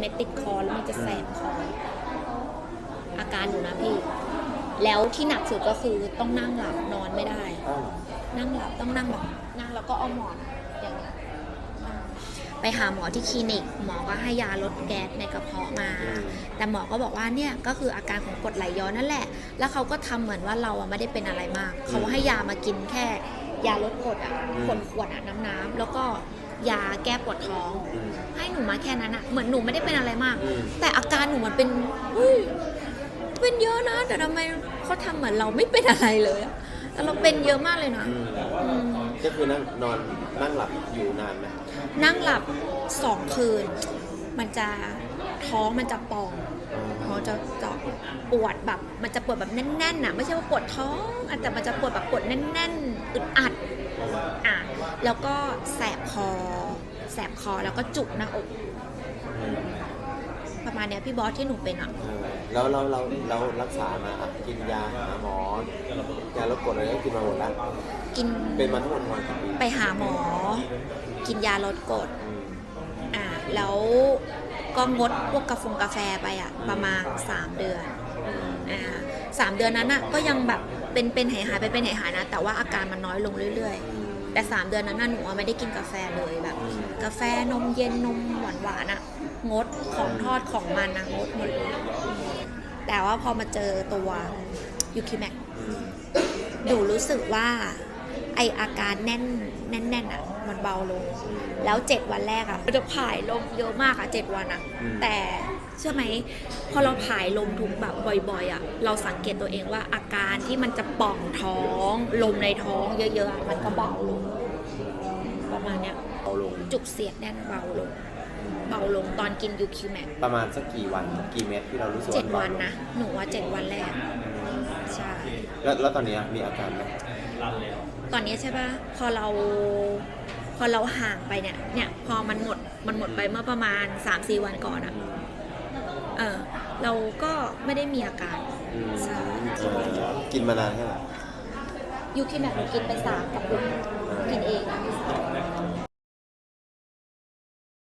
เม็ดติดคอแล้วมันจะแสบคออาการอยู่นะพี่ แล้วที่หนักสุดก็คือต้องนั่งหลับนอนไม่ได้อ้าวนั่งหลับต้องนั่งแบบนั่งแล้วก็เอาหมอนอย่างเงี้ยอ่าไปหาหมอที่คลินิก หมอก็ให้ยาลดแก๊สในกระเพาะมา แต่หมอก็บอกว่าเนี่ยก็คืออาการของกรดไหลย้อนนั่นแหละ แล้วเขาก็ทำเหมือนว่าเราอะไม่ได้เป็นอะไรมาก เขาให้ยามากินแค่ยาลดกรดอะขวดขวดๆอะน้ำน้ำๆแล้วก็ ยาแก้ปวดท้องอืมให้หนูมาแค่นั้นอะเหมือนหนูไม่ได้เป็นอะไรมากอืมแต่อาการหนูมันเป็นเฮ้ยเป็นเยอะนะ แต่ทำไมเขาทำเหมือนเราไม่เป็นอะไรเลยอะแต่เราเป็นเยอะมากเลยนะอืมอืมก็คือนั่งนอนนั่งหลับอยู่นานไหมนั่งหลับสองคืน มันจะท้องมันจะป่องท้องจะเจาะปวดแบบมันจะปวดแบบแน่นๆน่ะไม่ใช่ว่าปวดท้องอะแต่มันจะปวดแบบปวดแน่นๆอึดอัดอะแล้วก็แสบคอ แสบคอแล้วก็จุกหน้าอกอืมประมาณเนี้ยพี่บอสที่หนูเป็นอะเออแล้วเราเราเรารักษามาอะกินยาหาหมอยาลดกรดอะไรก็กินมาหมดแล้วกินเป็นมาทั้งหมดประมาณกี่ปีไปหาหมอ กินยาลดกรดอืมอะ แล้วก็งดพวกกาแฟกาแฟไปอะประมาณ 3 เดือนอ่าสามเดือนนั้นน่ะก็ยังแบบเป็นเป็นหายหายไปเป็นหายหายนะ แต่ว่าอาการมันน้อยลงเรื่อย ๆ แต่สามเดือนนั้นน่ะหนูอะไม่ได้กินกาแฟเลยแบบ กาแฟนมเย็นนมหวานหวานๆอะงดของทอดของมันนะงดหมดเลยแต่ว่าพอมาเจอตัวยูคิแมกหนูรู้สึกว่าไออาการแน่นแน่นๆอะ มันเบาลง แล้วเจ็ดวันแรกอะมันจะผายลมเยอะมากอะเจ็ดวันอะอืม แต่เชื่อไหมพอเราผายลมทุกแบบบ่อยๆอะเราสังเกตตัวเองว่าอาการที่มันจะป่องท้อง ลมในท้องเยอะๆอะมันก็เบาลง ประมาณเนี้ยเอาลงจุกเสียดแน่นเบาลง เบาลงตอนกินยูคิวแมกประมาณสักกี่วันกี่เม็ดที่เรารู้สึกเจ็ดาวันนะหนูว่าเจ็ดวันแรกใช่ แล้วแล้วตอนนี้มีอาการไหม ตอนนี้ใช่ปะพอเราพอเราห่างไปเนี่ยเนี่ยพอมันหมดมันหมดไปเมื่อประมาณ 3-4 วันก่อนอะเออเราก็ไม่ได้มีอาการอืมใช่เออกินมานานแค่ไหนยูคิแมกหนูกินไปสามกับปุกกินเอง